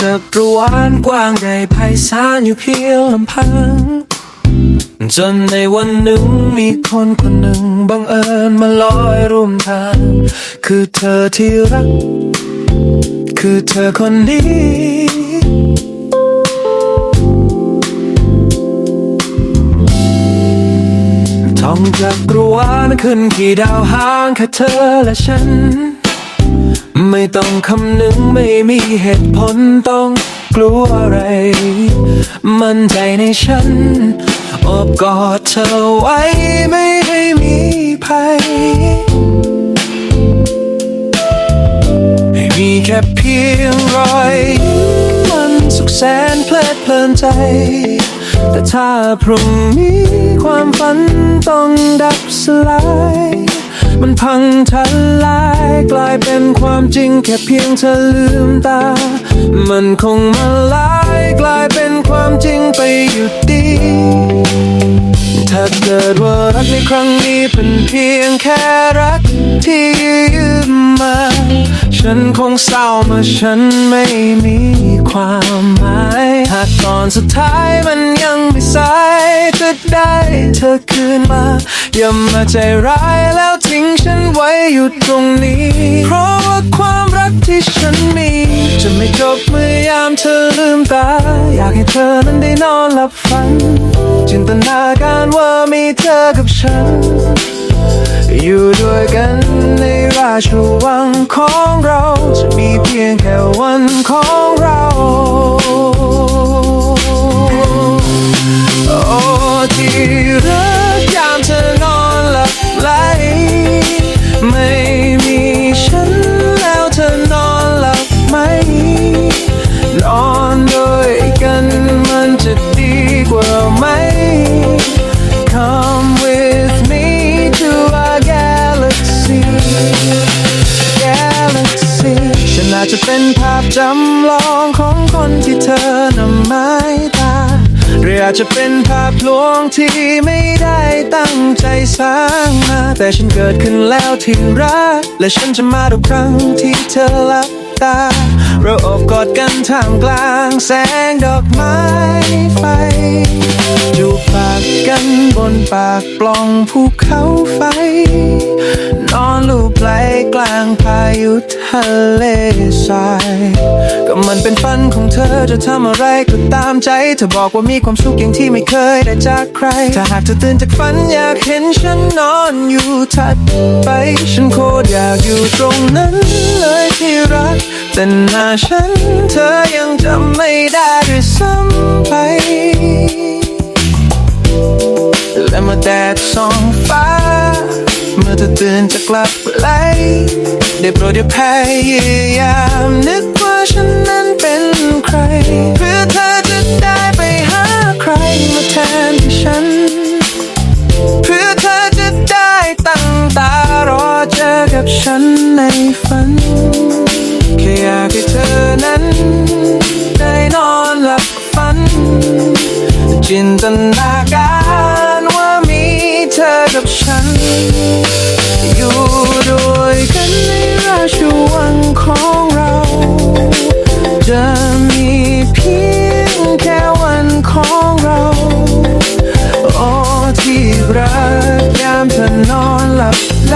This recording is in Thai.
จานกว้างใหญ่ไพศาลอยู่เพียงลำพัง จนในวันหนึ่งมีคนคนหนึ่งบังเอิญมาลอยร่วมทาง คือเธอที่รัก คือเธอคนนี้ท่องจากรวานขึ้นกี่ดาวหางแค่เธอและฉัน ไม่ต้องคำนึงไม่มีเหตุผลต้องกลัวอะไร มั่นใจในฉันอบกอดเธอไว้ไม่ให้มีภัย ให้มีแค่เพียงรอยยิ้มมันสุขแสนเพลิดเพลินใจ แต่ถ้าพรุ่งนี้ความฝันต้องดับสลาย มันพังทลายกลายเป็นความจริงแค่เพียงเธอลืมตา มันคงมาลายกลายเป็นความจริงไปอยู่ดี ถ้าเกิดว่ารักในครั้งนี้เป็นเพียงแค่รักที่ยืมมา ฉันคงเศร้าเมื่อฉันไม่มีความหมาย หากตอนสุดท้ายมันยัง ไม่สายจะได้ เธอคืนมา อย่ามาใจร้ายแล้วทิ้งฉันไว้อยู่ตรงนี้ เพราะว่าความรักที่ฉันมี จะไม่จบเมื่อยามเธอลืมตา อยากให้เธอนั้นได้นอนหลับฝัน จินตนาการว่ามีเธอกับฉัน อยู่ด้วยกันในราชวังของเรา จะมีเพียงแค่วันของเรา จะเป็นภาพจำลองของคนที่เธอนำหมายตาหรืออาจจะเป็นภาพลวงที่ไม่ได้ตั้งใจสร้างมา แต่ฉันเกิดขึ้นแล้วที่รัก และฉันจะมาทุกครั้งที่เธอหลับตา เราอบกอดกันท่ามกลางแสงดอกไม้ไฟจูบปากกันบนปากปล่องภูเขาไฟ นอนลูบไหลกลางพายุทะเลทรายก็มันเป็นฝันของเธอจะทำอะไรก็ตามใจ เธอบอกว่ามีความสุขอย่างที่ไม่เคยได้จากใคร ถ้าหากเธอตื่นจากฝันอยากเห็นฉันนอนอยู่ถัดไป ฉันโคตรอยากอยู่ตรงนั้นเลยที่รัก แต่หน้าฉันเธอยังจำ เมื่อเธอตื่นจากลับไหลได้โปรดอย่าพยายามนึกว่าฉันนั้นเป็นใคร เพื่อเธอจะได้ไปหาใครมาแทนที่ฉัน เพื่อเธอจะได้ตั้งตารอเจอกับฉันในฝัน แค่อยากให้เธอนั้นได้นอนหลับฝัน จินตนาการ กับฉัน อยู่ด้วยกันในราชวังของเราจะมีเพียงแค่วันของเรา โอ้ที่รักยามเธอนอนหลับไหล